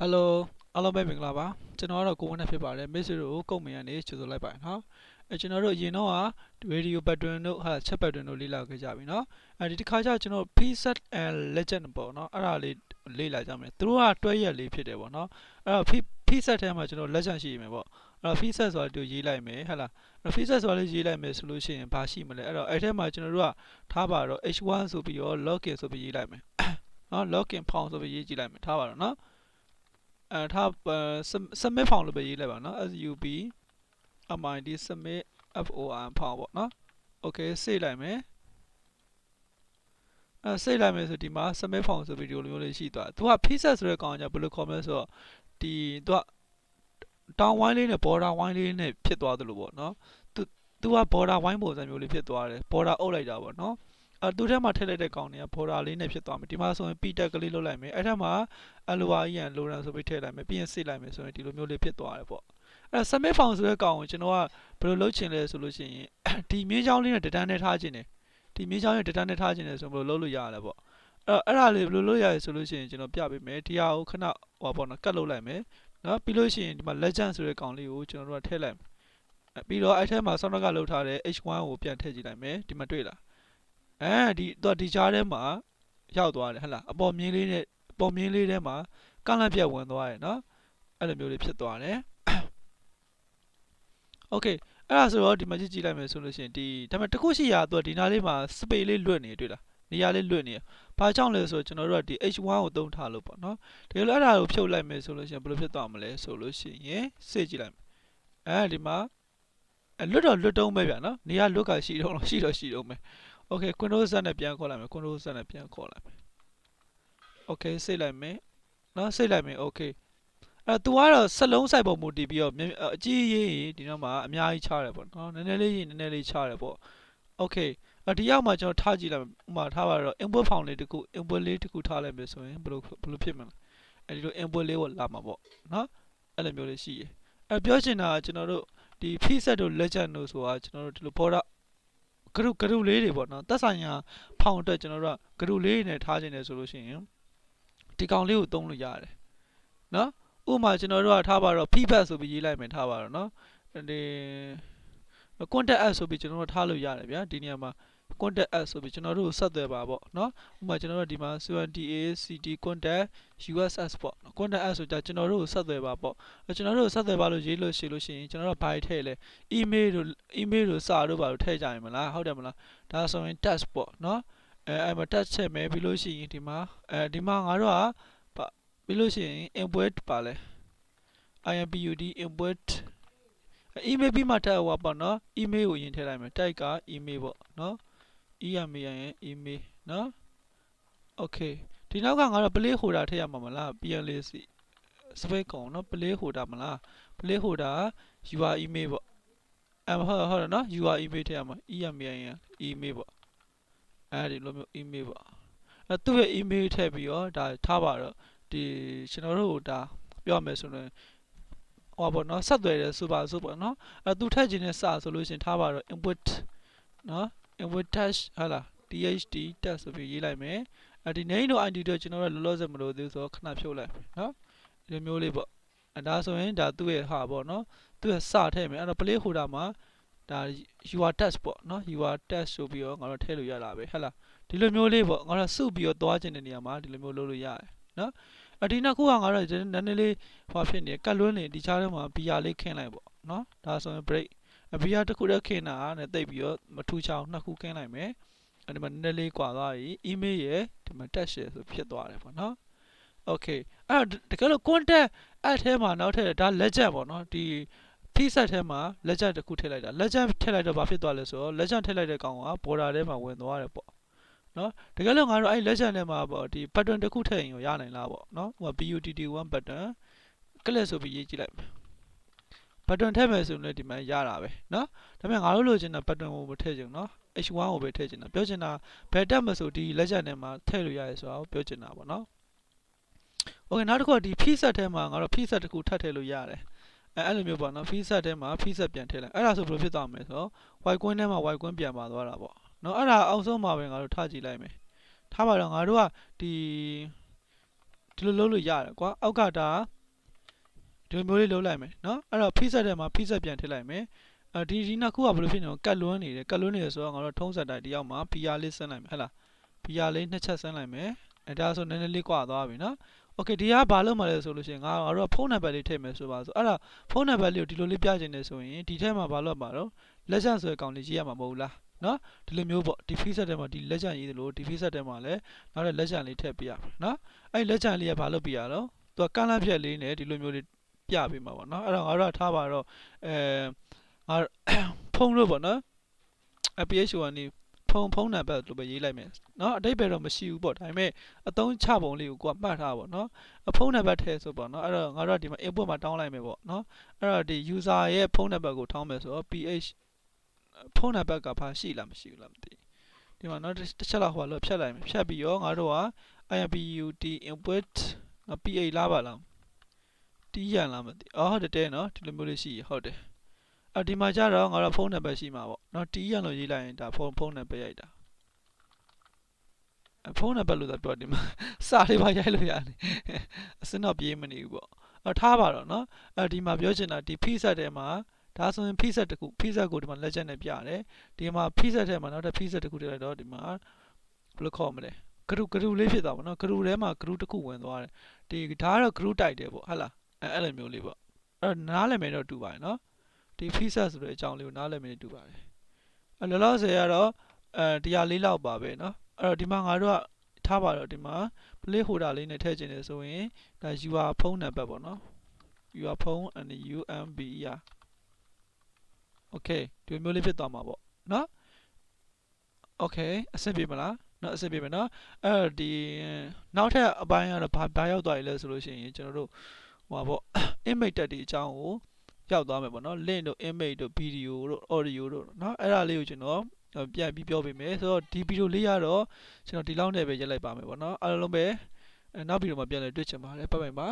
ဟယ်လိုအားလုံးပဲမင်္ဂလာပါကျွန်တော်ကတော့ကိုဝင်းနဲ့ဖြစ်ပါတယ်မိတ်ဆွေတို့ကိုကုတ်မင်ကနေကြိုဆိုလိုက်ပါတယ်နော်အဲကျွန်တော်တို့အရင်တော့ကရေဒီယိုဘတ်တွန်တို့ဟာချက်ဘတ်တွန်တို့လေ့လာခဲ့ကြပြီနော်အဲဒီတစ်ခါကျကျွန်တော် preset and legend ပေါ့နော်အဲ့ဒါလေးလေ့လာကြမယ်သူတို့ကတွဲရက်လေးဖြစ်တယ်ပေါ့နော်အဲ့တော့ preset ထဲမှာကျွန်တော် legend ရှိမယ်ပေါ့အဲ့တော့ preset ဆိုတာတူရေးလိုက်မယ်ဟဟလားအဲ့ preset ဆိုတာလေးရေးလိုက်မယ်ဆိုလို့ရှိရင်ဘာရှိမလဲအဲ့တော့အဲ့ထဲမှာကျွန်တော်တို့ကထားပါတော့ h1 ဆိုပြီးတော့ login ဆိုပြီးရေးလိုက်မယ်နော် login found ဆိုပြီးရေးကြည့်လိုက်မယ်ထားပါတော့နော် အဲထား submit form လို့ပဲရေးလိုက်ပါနော် sub mid submit for form ပေါ့နော် okay စေ့လိုက်မယ်အဲစေ့လိုက်မယ်ဆိုဒီမှာ submit form ဆိုဗီဒီယိုလိုမျိုးလေးရှိသွားသူက pixel ဆိုတဲ့ကောင်ကဘယ်လိုခေါ်မလဲဆိုတော့ဒီသူကတောင်ဝိုင်းလေးနဲ့ border ဝိုင်းလေးနဲ့ဖြစ်သွားသလိုပေါ့နော်သူသူက border ဝိုင်းပုံစံမျိုးလေးဖြစ်သွားတယ် border အုပ်လိုက်တာပေါ့နော် အဲသူထဲမှာထည့်လိုက်တဲ့ကောင်တွေက border လေးနဲ့ဖြစ်သွားမယ်ဒီမှာဆိုရင် p tag ကလေးလုပ်လိုက်မယ်အဲ့ထက်မှာ LOREN Loran ဆိုပြီးထည့်လိုက်မယ်ပြီးရင်စစ်လိုက်မယ်ဆိုရင်ဒီလိုမျိုးလေးဖြစ်သွားတယ်ပေါ့အဲ့ submit form ဆိုတဲ့ကောင်ကိုကျွန်တော်ကဘယ်လိုလုပ်ချင်လဲဆိုလို့ရှိရင်ဒီမြင်းချောင်းလေးနဲ့ data နဲ့ထားခြင်းတယ်ဒီမြင်းချောင်းရဲ့ data နဲ့ထားခြင်းတယ်ဆိုဘယ်လိုလုပ်လို့ရလဲပေါ့အဲ့အဲ့ဒါလေးဘယ်လိုလုပ်ရလဲဆိုလို့ရှိရင်ကျွန်တော်ပြပေးမယ်ဒီဟာကိုခဏဟောပေါ့နော်ကတ်လုပ်လိုက်မယ်နော်ပြီးလို့ရှိရင်ဒီမှာ legend ဆိုတဲ့ကောင်လေးကိုကျွန်တော်တို့ကထည့်လိုက်မယ်ပြီးတော့အဲ့ထဲမှာ sound ကလောက်ထားတဲ့ h1 ကိုပြန်ထည့်ကြည့်လိုက်မယ်ဒီမှာတွေ့လား အဲဒီတော့ဒီကြားထဲမှာရောက်သွားတယ်ဟဟလားအပေါ်မြင်းလေးနဲ့ပုံမြင်းလေးထဲမှာကန့်လန့်ပြက်ဝင်သွားတယ်နော်အဲ့လိုမျိုးလေးဖြစ်သွားတယ်โอเคအဲ့ဒါဆိုတော့ဒီမှာကြည့်ကြည့်လိုက်မယ်ဆိုလို့ရှိရင်ဒီဒါပေမဲ့တခုရှိရာသူကဒီနားလေးမှာ space လေးလွတ်နေတွေ့လားနေရာလေးလွတ်နေဘာကြောင့်လဲဆိုတော့ကျွန်တော်တို့ကဒီ h1 ကိုသုံးထားလို့ပေါ့နော်တကယ်လို့အဲ့ဒါကိုဖြုတ်လိုက်မယ်ဆိုလို့ရှိရင်ဘယ်လိုဖြစ်သွားမလဲဆိုလို့ရှိရင်စေ့ကြည့်လိုက်မယ်အဲဒီမှာအဲလွတ်တော့လွတ်တုံးပဲဗျာနော်နေရာလွတ်ကရှိတော့ရှိတော့ရှိတော့မယ် Okay Windows 7နဲ့ပြန်ခေါ်လိုက်မယ် Windows 7နဲ့ပြန်ခေါ်လိုက်မယ် Okay စိတ်လိုက်မယ်နော်စိတ်လိုက်မယ် Okay အဲ့ तू ကတော့စလုံးဆိုင်ပုံမူတည်ပြီးတော့အကြီးရေးရင်ဒီတော့မှအများကြီးချရတယ်ပေါ့နော်နည်းနည်းလေးရင်နည်းနည်းလေးချရတယ်ပေါ့ Okay အဒီရောက်မှာကျွန်တော်ထားကြည့်လိုက်ဥမာထားပါတော့ input form လေးတစ်ခု input လေးတစ်ခုထားလိုက်မယ်ဆိုရင်ဘယ်လိုဘယ်လိုဖြစ်မလဲအဲ့ဒီလို input လေးကိုလာမှာပေါ့နော်အဲ့လိုမျိုးလေးရှိရယ်အဲ့ပြောချင်တာကကျွန်တော်တို့ဒီ preset တို့ legend တို့ဆိုတာကျွန်တော်တို့ဒီလို border ဂရုဂရုလေးတွေပေါ့နော်သက်ဆိုင်ရာဖောင်အတွက်ကျွန်တော်တို့ကဂရုလေးတွေနဲ့ထားခြင်းတယ်ဆိုလို့ရှိရင်ဒီကောင်လေးကိုသုံးလို့ရတယ်နော်ဥပမာကျွန်တော်တို့ကထားပါတော့ feedback ဆိုပြီးရေးလိုက်မယ်ထားပါတော့နော်ဒီ contact us ဆိုပြီးကျွန်တော်တို့ထားလို့ရတယ်ဗျာဒီနေရာမှာ contact us ဆိုပြီးကျွန်တော်တို့ဆက်သွယ်ပါပေါ့နော်ဥပမာကျွန်တော်တို့ဒီမှာ CNDACD contact USS ပေါ့ contact us ဆိုကြကျွန်တော်တို့ဆက်သွယ်ပါပေါ့ကျွန်တော်တို့ဆက်သွယ်ပါလို့ရေးလို့ရှိလို့ရှိရင်ကျွန်တော်တို့ဘာထည့်လဲ email တို့ email တို့စာတို့ဘာလို့ထည့်ကြရင်မလားဟုတ်တယ်မလားဒါဆိုရင် test ပေါ့နော်အဲအဲ့မှာ test ချက်မယ်ပြီးလို့ရှိရင်ဒီမှာအဲဒီမှာငါတို့ကပြီးလို့ရှိရင် input ပါလဲ IMPUD input email ပြီးမှထည့်ဟောပေါ့နော် email ကိုယင်ထည့်လိုက်မယ် type က email ပေါ့နော် email ရဲ့ email နော် okay ဒီနောက်ကငါတို့ play holder ထည့်ရမှာမလား plc စပယ်ကောင်နော် play holder မလား play holder UR email ပေါ့အဲဟုတ်ဟုတ်နော် UR email ထည့်ရမှာ email ရဲ့ email ပေါ့အဲဒီလိုမျိုး email ပေါ့အဲသူ့ရဲ့ email ထည့်ပြီးတော့ဒါထားပါတော့ဒီကျွန်တော်တို့ဒါပြောမယ်ဆိုရင်ဟောပေါ့နော်ဆက်သွယ်တယ်ဆိုပါဆိုပေါ့နော်အဲသူထည့်ခြင်းနဲ့စဆိုလို့ရှင်ထားပါတော့ input နော် input touch ဟာလား tht test ဆိုပြီးရေးလိုက်မယ်အဲဒီ name တို့ id တို့ကျွန်တော်တို့လောလောဆယ်မလို့သေးဆိုတော့ခဏဖြုတ်လိုက်နော်ဒီလိုမျိုးလေးပေါ့အဲဒါဆိုရင်ဒါသူ့ရဲ့ဟာပေါ့နော်သူ့ရဲ့စထည့်မယ်အဲ့တော့ play holder မှာဒါ your test ပေါ့နော် your test ဆိုပြီးတော့ငါတို့ထည့်လို့ရတာပဲဟဲ့လားဒီလိုမျိုးလေးပေါ့ငါတို့စုပြီးတော့သွားခြင်းတဲ့နေရာမှာဒီလိုမျိုးလုပ်လို့ရတယ်နော်အဒီနှစ်ခုကငါတို့နည်းနည်းလေးဟောဖြစ်နေကတ်လွန်းနေဒီချားထဲမှာဘီယာလေးခင်းလိုက်ပေါ့နော်ဒါဆိုရင် break ဘီယာတစ်ခုတည်းခင်းတာနဲ့တိတ်ပြီးတော့မထူချောင်းနှစ်ခုခင်းလိုက်မယ်အဲဒီမှာနည်းနည်းလေးကွာသွားပြီ email ရဲ့ဒီမှာ test ရယ်ဆိုဖြစ်သွားတယ်ပေါ့နော် okay အဲ့တော့တကယ်လို့ contact အဲ့ထဲမှာနောက်ထပ်ဒါ legend ပေါ့နော်ဒီ preset ထဲမှာ legend တစ်ခုထည့်လိုက်တာ legend ထည့်လိုက်တော့ဘာဖြစ်သွားလဲဆိုတော့ legend ထည့်လိုက်တဲ့ကောင်က border ထဲမှာဝင်သွားတယ်ပေါ့နော်တကယ်လို့ငါတို့အဲ့ legend ထဲမှာပေါ့ဒီ pattern တစ်ခုထည့်ရင်ရောရနိုင်လားပေါ့နော်ဟို PUTT1 pattern click ဆိုပြီးရေးကြည့်လိုက် pattern ထည့်မယ်ဆိုရင်လည်းဒီမှာရတာပဲနော်ဒါပေမဲ့ငါတို့လိုချင်တာ pattern ကိုမထည့်ချင်နော် h1 ကိုပဲထည့်ချင်တာပြောချင်တာဘယ်တက်မဆိုဒီ legend ထဲမှာထည့်လို့ရတယ်ဆိုတာကိုပြောချင်တာပေါ့နော် okay နောက်တစ်ခုကဒီ preset ထဲမှာငါတို့ preset တစ်ခုထပ်ထည့်လို့ရတယ်အဲအဲ့လိုမျိုးပေါ့နော် preset ထဲမှာ preset ပြန်ထည့်လိုက်အဲ့ဒါဆိုဘယ်လိုဖြစ်သွားမလဲဆိုတော့ white coin ထဲမှာ white coin ပြန်ပါသွားတာပေါ့နော်အဲ့ဒါအောက်ဆုံးမှာပဲငါတို့ထားကြည့်လိုက်မယ်ထားပါတော့ငါတို့ကဒီဒီလိုလုပ်လို့ရတယ်ကွာအောက်ကဒါ ဒီလိုမျိုးလေးလုပ်လိုက်မယ်နော်အဲ့တော့ဖိဆက်တဲ့မှာဖိဆက်ပြန်ထည့်လိုက်မယ်အဲဒီဒီနှစ်ခုကဘယ်လိုဖြစ်နေလဲကတ်လွန်းနေတယ်ကတ်လွန်းနေတယ်ဆိုတော့ငါတို့ထုံးစက်တိုင်းဒီရောက်မှာ PR လေးဆင်းလိုက်မယ်ဟဲ့လား PR လေးနှစ်ချက်ဆင်းလိုက်မယ်အဲဒါဆိုနည်းနည်းလေးကွာသွားပြီနော်โอเคဒီကဘာလုပ်မှလဲဆိုလို့ရှိရင်ငါငါတို့ကဖုန်းနံပါတ်လေးထည့်မယ်ဆိုပါဆိုအဲ့ဒါဖုန်းနံပါတ်လေးကိုဒီလိုလေးပြချင်တယ်ဆိုရင်ဒီထဲမှာဘာလုပ်မှာတော့လက်ချက်ဆိုတဲ့ကောင်လေးရေးရမှာမဟုတ်ဘူးလားနော်ဒီလိုမျိုးပေါ့ဒီ feed set ထဲမှာဒီလက်ချက်ရေးသလိုဒီ feed set ထဲမှာလည်းနောက်တဲ့လက်ချက်လေးထည့်ပြရမယ်နော်အဲ့ဒီလက်ချက်လေးကဘာလုပ်ပြရတော့သူကကန့်လန့်ဖြက်လေးနဲ့ဒီလိုမျိုးလေး ပြပေးမှာပေါ့နော်အဲ့တော့ငါတို့ကထားပါတော့အဲငါဖုန်းလို့ပေါ့နော် APH ကနေဖုန်းဖုန်းနံပါတ်လို့ပဲရေးလိုက်မယ်เนาะအတိတ်ပဲတော့မရှိဘူးပေါ့ဒါပေမဲ့အသုံးချပုံလေးကိုကိုကမှတ်ထားပါပေါ့เนาะအဖုန်းနံပါတ်ထည့်ဆိုပေါ့เนาะအဲ့တော့ငါတို့ကဒီမှာ input မှာတောင်းလိုက်မယ်ပေါ့เนาะအဲ့တော့ဒီ user ရဲ့ဖုန်းနံပါတ်ကိုထောင်းမယ်ဆိုတော့ ph ဖုန်းနံပါတ်ကဘာရှိလားမရှိဘူးလားမသိဒီမှာเนาะတစ်ချက်လောက်ဟိုလို့ဖြတ်လိုက်မယ်ဖြတ်ပြီးတော့ငါတို့က imput input နော် pa လားပါလား တီးရလားမသိအော်ဟုတ်တယ်တဲ့နော်ဒီလိုမျိုးလေးရှိဟုတ်တယ်အဲ့ဒီမှာကြတော့ငါတို့ဖုန်းနံပါတ်ရှိမှာပေါ့နော်တီးရလို့ရေးလိုက်ရင်ဒါဖုန်းဖုန်းနံပါတ်ရိုက်တာဖုန်းနံပါတ်လို့သာပြောတယ်မှာစာလေးပါရိုက်လို့ရတယ်အစင်းတော့ပြေးမနေဘူးပေါ့အထားပါတော့နော်အဲ့ဒီမှာပြောချင်တာဒီဖိဆက်ထဲမှာဒါဆိုရင်ဖိဆက်တခုဖိဆက်ကိုဒီမှာ legend နဲ့ပြရတယ်ဒီမှာဖိဆက်ထဲမှာနောက်တစ်ဖိဆက်တခုထည့်လိုက်တော့ဒီမှာဘယ်လိုခေါ်မလဲဂရုဂရုလေးဖြစ်သွားပါတော့ဂရုထဲမှာဂရုတစ်ခုဝင်သွားတယ်ဒီဒါကတော့ဂရုတိုက်တယ်ပေါ့ဟုတ်လား အဲအဲ့လိုမျိုးလေးပေါ့အဲ့တော့နားလည်မယ်တော့တူပါတယ်နော်ဒီ fisa ဆိုတဲ့အကြောင်းလေးကိုနားလည်မယ်တူပါတယ်အလောလောဆယ်ကတော့အဲ104လောက်ပါပဲနော်အဲ့တော့ဒီမှာငါတို့ကထားပါတော့ဒီမှာ play holder လေးနဲ့ထည့်ခြင်းလေဆိုရင်ဒါ user ဖုန်းနံပါတ်ပေါ့နော် user ဖုန်း and umb ရ okay ဒီမျိုးလေးဖြစ်သွားမှာပေါ့နော် okay အဆင်ပြေမလားနော်အဆင်ပြေမယ်နော်အဲ့ဒီနောက်ထပ်အပိုင်းကတော့ဘာဘာရောက်သွားရလဲဆိုလို့ရှိရင်ကျွန်တော်တို့ ဟိုပါပေါ့ image တက်ဒီအကြောင်းကိုရောက်သွားမယ်ပေါ့နော် link တို့ image တို့ video တို့ audio တို့เนาะအဲ့ဒါလေးကိုကျွန်တော်ပြန်ပြီးပြောပေးမယ်ဆိုတော့ဒီဗီဒီယိုလေးကတော့ကျွန်တော်ဒီလောက်နဲ့ပဲရက်လိုက်ပါမယ်ပေါ့နော်အားလုံးပဲနောက်ဗီဒီယိုမှာပြန်လည်တွေ့ချင်ပါတယ်ဘိုင်ဘိုင်ပါ